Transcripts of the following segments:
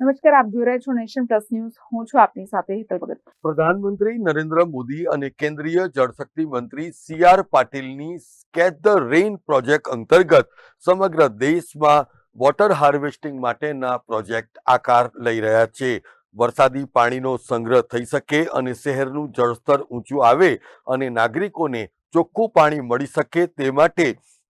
નમસ્કાર, આપ જોઈ રહ્યા છો નેશન પ્લસ ન્યૂઝ. હું છું આપની સાથે હિતલ ભગત. પ્રધાનમંત્રી નરેન્દ્ર મોદી અને કેન્દ્રીય જળશક્તિ મંત્રી સી આર પાટીલની સ્કેચ ધ રેઇન પ્રોજેક્ટ અંતર્ગત સમગ્ર દેશમાં વોટર હાર્વેસ્ટિંગ માટેના પ્રોજેક્ટ આકાર લઈ રહ્યા છે. વરસાદી પાણીનો સંગ્રહ થઈ શકે અને શહેરનું જળસ્તર ઊંચું આવે અને નાગરિકોને ચોખ્ખું પાણી મળી શકે તે માટે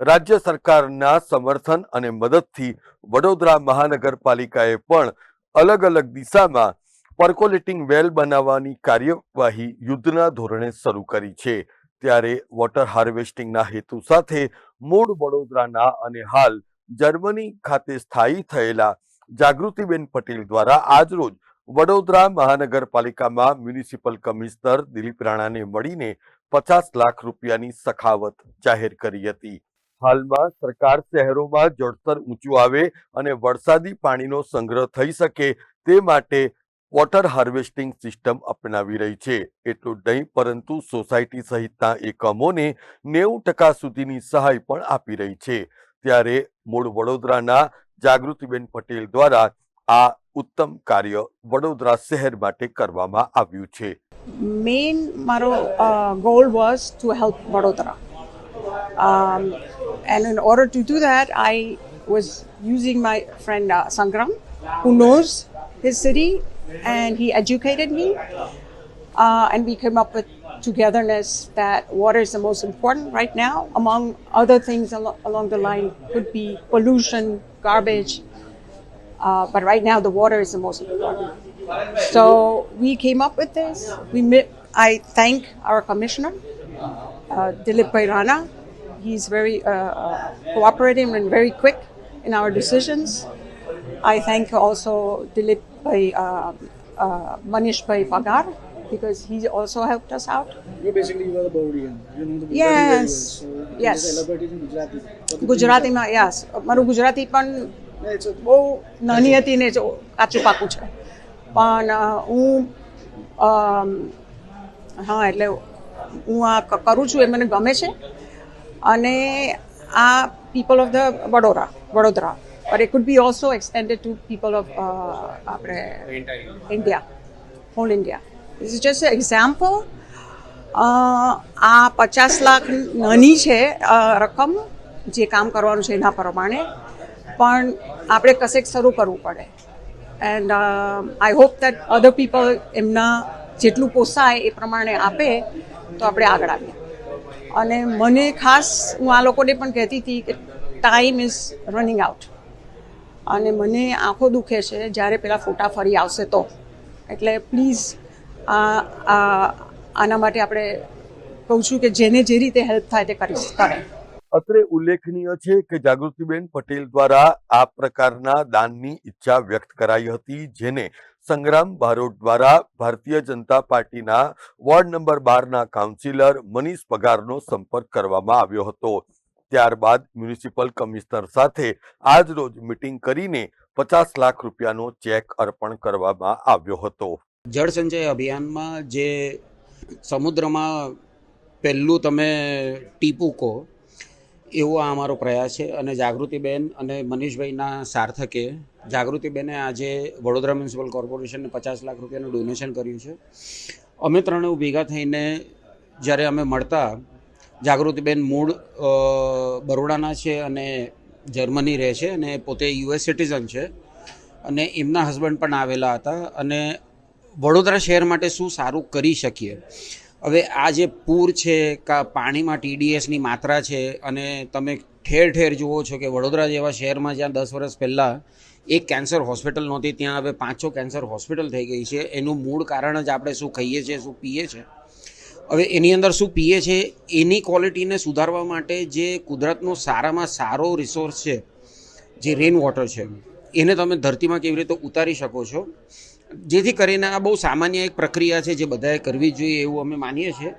રાજ્ય સરકારના સમર્થન અને મદદથી વડોદરા મહાનગરપાલિકાએ પણ અલગ અલગ દિશામાં પર્કોલેટિંગ વેલ બનાવવાની કાર્યવાહી યુદ્ધના ધોરણે શરૂ કરી છે. ત્યારે વોટર હાર્વેસ્ટિંગના હેતુ સાથે મૂળ વડોદરાના અને હાલ જર્મની ખાતે સ્થાયી થયેલા જાગૃતિબેન પટેલ દ્વારા આજરોજ વડોદરા મહાનગરપાલિકામાં મ્યુનિસિપલ કમિશનર દિલીપ રાણાને મળીને પચાસ લાખ રૂપિયાની સખાવત જાહેર કરી હતી. હાલમાં સરકાર શહેરોમાં જળસ્તર ઊંચું આવે અને વરસાદી પાણીનો સંગ્રહ થઈ શકે તે માટે વોટર હાર્વેસ્ટિંગ સિસ્ટમ અપનાવી રહી છે. એટલું જ નહીં પરંતુ સોસાયટી સહિતના એકમોને નેવું ટકા સુધીની સહાય પણ આપી રહી છે. ત્યારે મૂળ વડોદરાના જાગૃતિબેન પટેલ દ્વારા આ ઉત્તમ કાર્ય વડોદરા શહેર માટે કરવામાં આવ્યું છે. મેઇન મારો goal was to help. Um, and in order to do that, I was using my friend uh, Sangram, who knows his city, and he educated me. Uh, and we came up with togetherness that water is the most important right now. Among other things al- along the line could be pollution, garbage, uh, but right now the water is the most important. So we came up with this. We met, I thank our commissioner, uh, Dilip Rana He's very uh, uh, cooperative and very quick in our decisions. I thank also Dilip Bhai, uh, uh, Manish Bhai Pagar because he also helped us out. You basically you are the Baurian. You know the Gujarati Yes. very well. So Yes. Just elaborate it in Gujarati. What the ગુજરાતીમાં yes મારું ગુજરાતી પણ people- Yeah, it's a, બહુ નાની હતી ને જો કાચું પાકું છે પણ અ, હું અમ, હા એટલે હું આ ક- કરું છું એ મને ગમે છે અને આ people of the Vadodara Vadodara. પર it could be also extended to people uh, આપણે India whole India is just. Uh, આ પચાસ લાખ નાની છે રકમ જે કામ કરવાનું છે એના પ્રમાણે. પણ આપણે કશેક શરૂ કરવું પડે. And I hope that other people એમના જેટલું પોસાય એ પ્રમાણે આપે તો આપણે આગળ આવીએ. અને મને ખાસ હું આ લોકોને પણ કહેતી હતી કે ટાઈમ ઇઝ રનિંગ આઉટ અને મને આંખો દુખે છે, જ્યારે પેલા ફોટા ફરી આવશે તો. એટલે પ્લીઝ આ આના માટે આપણે કહું છું કે જેને જે રીતે હેલ્પ થાય તે કરી કરે. અત્રે ઉલ્લેખનીય છે કે જાગૃતિબેન પટેલ દ્વારા આ પ્રકારના દાનની ઈચ્છા વ્યક્ત કરાઈ હતી, જેને સંગ્રામ બારોટ દ્વારા ભારતીય જનતા પાર્ટીના વોર્ડ નંબર બારના કાઉન્સિલર મનીષ પગારનો સંપર્ક કરવામાં આવ્યો હતો. ત્યારબાદ મ્યુનિસિપલ કમિશનર સાથે આજ રોજ મિટિંગ કરીને પચાસ લાખ રૂપિયાનો ચેક અર્પણ કરવામાં આવ્યો હતો. જળ સંચય અભિયાનમાં જે સમુદ્રમાં પહેલું તમે ટીપું કહો એવો આ અમારો પ્રયાસ છે અને જાગૃતિબેન અને મનીષભાઈના સાર્થકે જાગૃતિબેને આજે વડોદરા મ્યુનિસિપલ કોર્પોરેશનને પચાસ લાખ રૂપિયાનું ડોનેશન કર્યું છે. અમે ત્રણેય ભેગા થઈને જ્યારે અમે મળતા, જાગૃતિબેન મૂળ બરોડાના છે અને જર્મની રહે છે અને પોતે યુએસ સિટીઝન છે અને એમના હસબન્ડ પણ આવેલા હતા અને વડોદરા શહેર માટે શું સારું કરી શકીએ? હવે આ જે પૂર છે, કા પાણીમાં ટીડીએસની માત્રા છે, અને તમે ઠેર ઠેર જુઓ છો કે વડોદરા જેવા શહેરમાં જ્યાં દસ વર્ષ પહેલાં એક કેન્સર હોસ્પિટલ નહોતી, ત્યાં હવે પાંચ છ કેન્સર હોસ્પિટલ થઈ ગઈ છે. એનું મૂળ કારણ જ આપણે શું ખાઈએ છીએ, શું પીએ છીએ? હવે એની અંદર શું પીએ છે, એની ક્વોલિટીને સુધારવા માટે જે કુદરતનો સારામાં સારો રિસોર્સ છે, જે રેન વોટર છે, એને તમે ધરતીમાં કેવી રીતે ઉતારી શકો છો? જેથી કરીને આ બહુ સામાન્ય એક પ્રક્રિયા છે જે બધાએ કરવી જોઈએ એવું અમે માનીએ છીએ.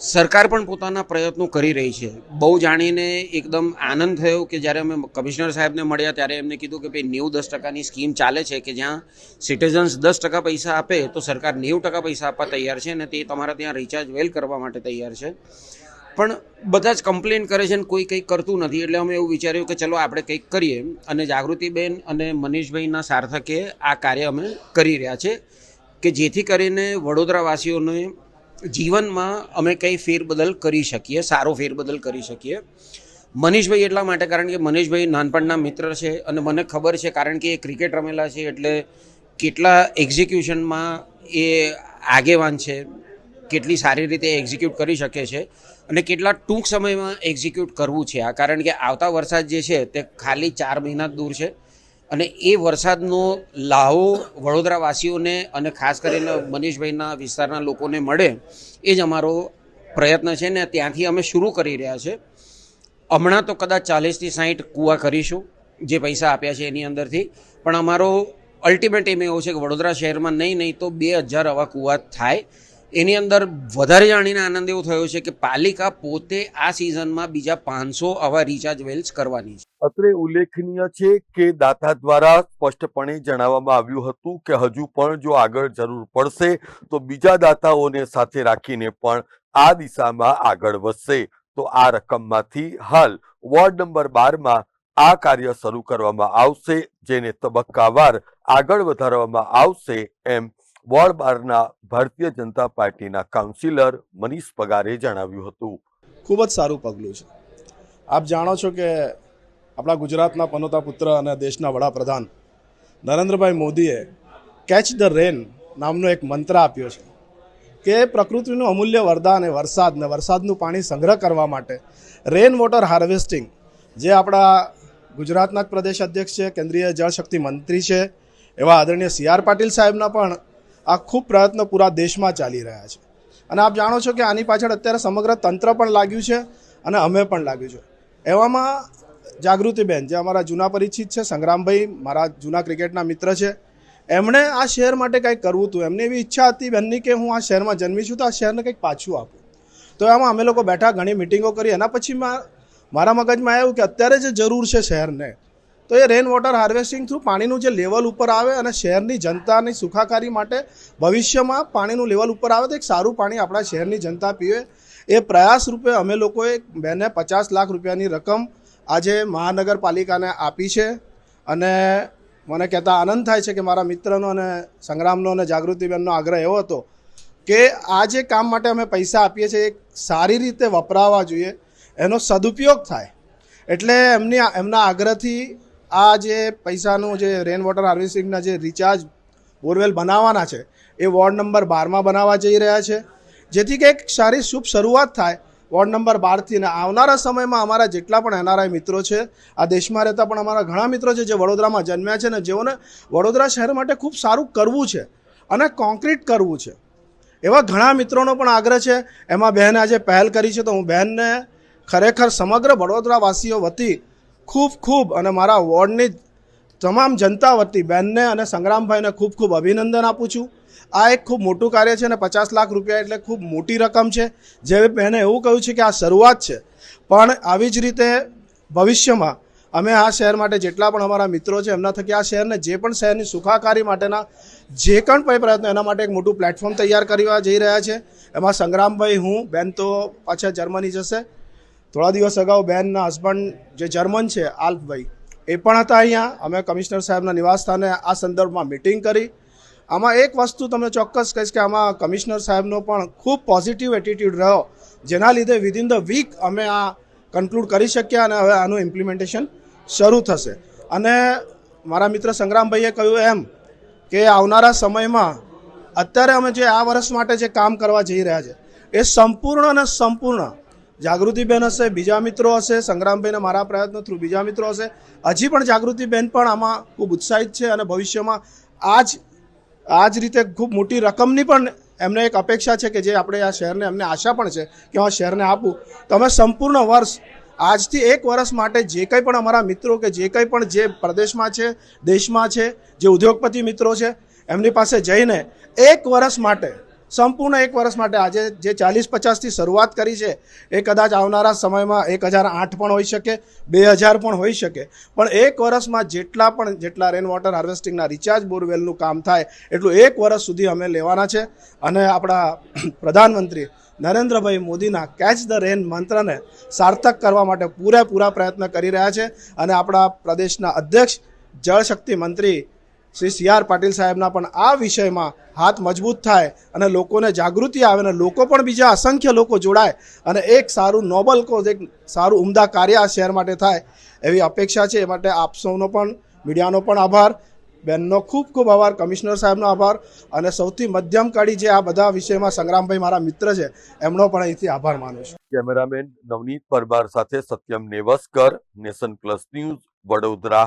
સરકાર પણ પોતાના પ્રયત્નો કરી રહી છે. બહુ જાણીને એકદમ આનંદ થયો કે જ્યારે અમે કમિશનર સાહેબને મળ્યા ત્યારે એમને કીધું કે ભાઈ નેવું દસ ટકાની સ્કીમ ચાલે છે કે જ્યાં સિટીઝન્સ દસ ટકા પૈસા આપે તો સરકાર નેવું ટકા પૈસા આપવા તૈયાર છે અને તે તમારા ત્યાં રિચાર્જ વેલ કરવા માટે તૈયાર છે. પણ બધા જ કમ્પ્લેન કરે છે ને કોઈ કંઈક કરતું નથી. એટલે અમે એવું વિચાર્યું કે ચલો આપણે કંઈક કરીએ. અને જાગૃતિબેન અને મનીષભાઈના સાર્થકે આ કાર્ય અમે કરી રહ્યા છે કે જેથી કરીને વડોદરાવાસીઓને જીવનમાં અમે કંઈ ફેરબદલ કરી શકીએ, સારો ફેરબદલ કરી શકીએ. મનીષભાઈ એટલા માટે કારણ કે મનીષભાઈ નાનપણના મિત્ર છે અને મને ખબર છે કારણ કે એ ક્રિકેટ રમેલા છે એટલે કેટલા એક્ઝિક્યુશનમાં એ આગેવાન છે. કેટલી સારી રીતે એક્ઝિક્યુટ કરી શકે છે અને કેટલા ટૂંક સમયમાં એક્ઝિક્યુટ કરવું છે આ. કારણ કે આવતા વરસાદ જે છે તે ખાલી ચાર મહિના દૂર છે અને એ વરસાદનો લાહો વડોદરાવાસીઓને અને ખાસ કરીને મનીષભાઈના વિસ્તારના લોકોને મળે એ જ અમારો પ્રયત્ન છે ને ત્યાંથી અમે શરૂ કરી રહ્યા છે. હમણાં તો કદાચ ચાલીસથી સાહીઠ કૂવા કરીશું જે પૈસા આપ્યા છે એની અંદરથી. પણ અમારો અલ્ટિમેટ એમ એવો છે કે વડોદરા શહેરમાં નહીં નહીં તો બે હજાર આવા કૂવા થાય. એની અંદર વધારે જાણીને આનંદ એવો થયો છે કે પાલિકા પોતે આ સિઝનમાં બીજા પાંચસો આવા રિચાર્જ વેલ્સ કરવાની છે. અત્રે ઉલ્લેખનીય છે કે દાતા દ્વારા સ્પષ્ટપણે જણાવવામાં આવ્યું હતું કે હજુ પણ જો આગળ જરૂર પડશે, તો બીજા દાતાઓને સાથે રાખીને પણ આ દિશામાં આગળ વધશે. તો આ રકમમાંથી હાલ વોર્ડ નંબર બારમાં આ કાર્ય શરૂ કરવામાં આવશે, જેને તબક્કાવાર આગળ વધારવામાં આવશે એમ વોર્ડ બારના ભારતીય જનતા પાર્ટીના કાઉન્સિલર મનીષ પગારે જણાવ્યું હતું. ખૂબ જ સારું પગલું છે. આપ જાણો છો કે આપણા ગુજરાતના પનોતા પુત્ર અને દેશના વડાપ્રધાન નરેન્દ્રભાઈ મોદીએ કેચ ધ રેન નામનો એક મંત્ર આપ્યો છે કે પ્રકૃતિનું અમૂલ્ય વરદાન એ વરસાદ ને વરસાદનું પાણી સંગ્રહ કરવા માટે રેન વોટર હાર્વેસ્ટિંગ જે આપણા ગુજરાતના પ્રદેશ અધ્યક્ષ છે, કેન્દ્રીય જળશક્તિ મંત્રી છે, એવા આદરણીય સી આર પાટીલ સાહેબના પણ આ ખૂબ પ્રયત્નો પૂરા દેશમાં ચાલી રહ્યા છે. અને આપ જાણો છો કે આની પાછળ અત્યારે સમગ્ર તંત્ર પણ લાગ્યું છે અને અમે પણ લાગ્યું છે. એવામાં જાગૃતિબેન જે અમારા જૂના પરિચિત છે, સંગ્રામભાઈ, મારા જૂના ક્રિકેટના મિત્ર છે, એમણે આ શહેર માટે કંઈક કરવું હતું. એમની એવી ઈચ્છા હતી બેનની કે હું આ શહેરમાં જન્મી છું તો આ શહેરને કંઈક પાછું આપું. તો એમાં અમે લોકો બેઠા ઘણી મિટિંગો કરી. એના પછી મારા મગજમાં આવ્યું કે અત્યારે જે જરૂર છે શહેરને તો એ રેન વોટર હાર્વેસ્ટિંગ થ્રુ પાણીનું જે લેવલ ઉપર આવે અને શહેરની જનતાની સુખાકારી માટે ભવિષ્યમાં પાણીનું લેવલ ઉપર આવે તો એક સારું પાણી આપણા શહેરની જનતા પીવે. એ પ્રયાસ રૂપે અમે લોકોએ બેને પચાસ લાખ રૂપિયાની રકમ આજે મહાનગરપાલિકાને આપી છે અને મને કહેતા આનંદ થાય છે કે મારા મિત્રનો અને સંગ્રામનો અને જાગૃતિબેનનો આગ્રહ એવો હતો કે આ જે કામ માટે અમે પૈસા આપીએ છીએ એ સારી રીતે વપરાવા જોઈએ. એનો સદુપયોગ થાય. એટલે એમની એમના આગ્રહથી આ જે પૈસાનું જે રેન વોટર હાર્વેસ્ટિંગના જે રિચાર્જ બોરવેલ બનાવવાના છે, એ વોર્ડ નંબર બારમાં બનાવવા જઈ રહ્યા છે. જેથી કે એક સારી શુભ શરૂઆત થાય વોર્ડ નંબર બારથી ને આવનારા સમયમાં અમારા જેટલા પણ એનઆરઆઈ મિત્રો છે, આ દેશમાં રહેતા પણ અમારા ઘણા મિત્રો છે જે વડોદરામાં જન્મ્યા છે ને જેઓને વડોદરા શહેર માટે ખૂબ સારું કરવું છે અને કોન્ક્રીટ કરવું છે. એવા ઘણા મિત્રોનો પણ આગ્રહ છે. એમાં બહેને આજે પહેલ કરી છે તો હું બહેનને ખરેખર સમગ્ર વડોદરાવાસીઓ વતી ખૂબ ખૂબ અને મારા વોર્ડની તમામ જનતા વતી બહેનને અને સંગ્રામભાઈને ખૂબ ખૂબ અભિનંદન આપું છું. આ એક ખૂબ મોટું કાર્ય છે અને પચાસ લાખ રૂપિયા એટલે ખૂબ મોટી રકમ છે. જે બહેને એવું કહ્યું છે કે આ શરૂઆત છે. પણ આવી જ રીતે ભવિષ્યમાં અમે આ શહેર માટે જેટલા પણ અમારા મિત્રો છે, એમના થકી આ શહેરને જે પણ શહેરની સુખાકારી માટેના જે પણ પ્રયત્નો એના માટે એક મોટું પ્લેટફોર્મ તૈયાર કરવા જઈ રહ્યા છે. એમાં સંગ્રામભાઈ હું, બેન તો પાછા જર્મની જશે. થોડા દિવસ અગાઉ બેનના હસબન્ડ જે જર્મન છે, આલ્ફભાઈ, એ પણ હતા અહીંયા. અમે કમિશનર સાહેબના નિવાસસ્થાને આ સંદર્ભમાં મિટિંગ કરી. આમાં એક વસ્તુ તમને ચોક્કસ કહીશ કે આમાં કમિશનર સાહેબનો પણ ખૂબ પોઝિટિવ એટીટ્યૂડ રહ્યો. જેના લીધે વિધિન ધ વીક અમે આ કન્ક્લુડ કરી શક્યા અને હવે આનું ઇમ્પ્લિમેન્ટેશન શરૂ થશે. અને મારા મિત્ર સંગ્રામભાઈએ કહ્યું એમ કે આવનારા સમયમાં અત્યારે અમે જે આ વર્ષ માટે જે કામ કરવા જઈ રહ્યા છે, એ સંપૂર્ણ અને સંપૂર્ણ જાગૃતિબેન હશે, બીજા મિત્રો હશે, સંગ્રામબેન મારા પ્રયત્નો થ્રુ બીજા મિત્રો હશે. હજી પણ જાગૃતિબેન પણ આમાં ખૂબ ઉત્સાહિત છે અને ભવિષ્યમાં આ જ આ જ રીતે ખૂબ મોટી રકમની પણ એમને એક અપેક્ષા છે કે જે આપણે આ શહેરને એમને આશા પણ છે કે હું આ શહેરને આપું. તમે સંપૂર્ણ વર્ષ, આજથી એક વર્ષ માટે જે કંઈ પણ અમારા મિત્રો કે જે કંઈ પણ જે પ્રદેશમાં છે, દેશમાં છે, જે ઉદ્યોગપતિ મિત્રો છે, એમની પાસે જઈને એક વર્ષ માટે સંપૂર્ણ એક વર્ષ માટે આજે જે ચાલીસ પચાસથી શરૂઆત કરી છે, એ કદાચ આવનારા સમયમાં એક હજાર આઠ પણ હોઈ શકે, બે હજાર પણ હોઈ શકે. પણ એક વર્ષમાં જેટલા પણ, જેટલા રેન વોટર હાર્વેસ્ટિંગના રિચાર્જ બોરવેલનું કામ થાય, એટલું એક વર્ષ સુધી અમે લેવાના છે. અને આપણા પ્રધાનમંત્રી નરેન્દ્રભાઈ મોદીના કેચ ધ રેન મંત્રને સાર્થક કરવા માટે પૂરેપૂરા પ્રયત્ન કરી રહ્યા છે. અને આપણા પ્રદેશના અધ્યક્ષ, જળશક્તિ મંત્રી શ્રી સી આર પાટીલ સાહેબના પણ આ વિષયમાં હાથ મજબૂત થાય અને લોકોને જાગૃતિ આવે અને લોકો પણ બીજા અસંખ્ય લોકો જોડાય અને એક સારું નોબલ કોઝ, એક સારું ઉમદા કાર્ય આ શહેર માટે થાય એવી અપેક્ષા છે. એ માટે આપ સૌનો પણ, મીડિયાનો પણ આભાર. બેનનો ખૂબ ખૂબ આભાર, કમિશનર સાહેબનો આભાર અને સૌથી મધ્યમ કડી જે આ બધા વિષયમાં સંગ્રામભાઈ મારા મિત્ર છે, એમનો પણ અહીંથી આભાર માનું છું. કેમેરામેન નવનીત પરમાર સાથે Satyam Nevaskar, Nation Plus News Vadodara.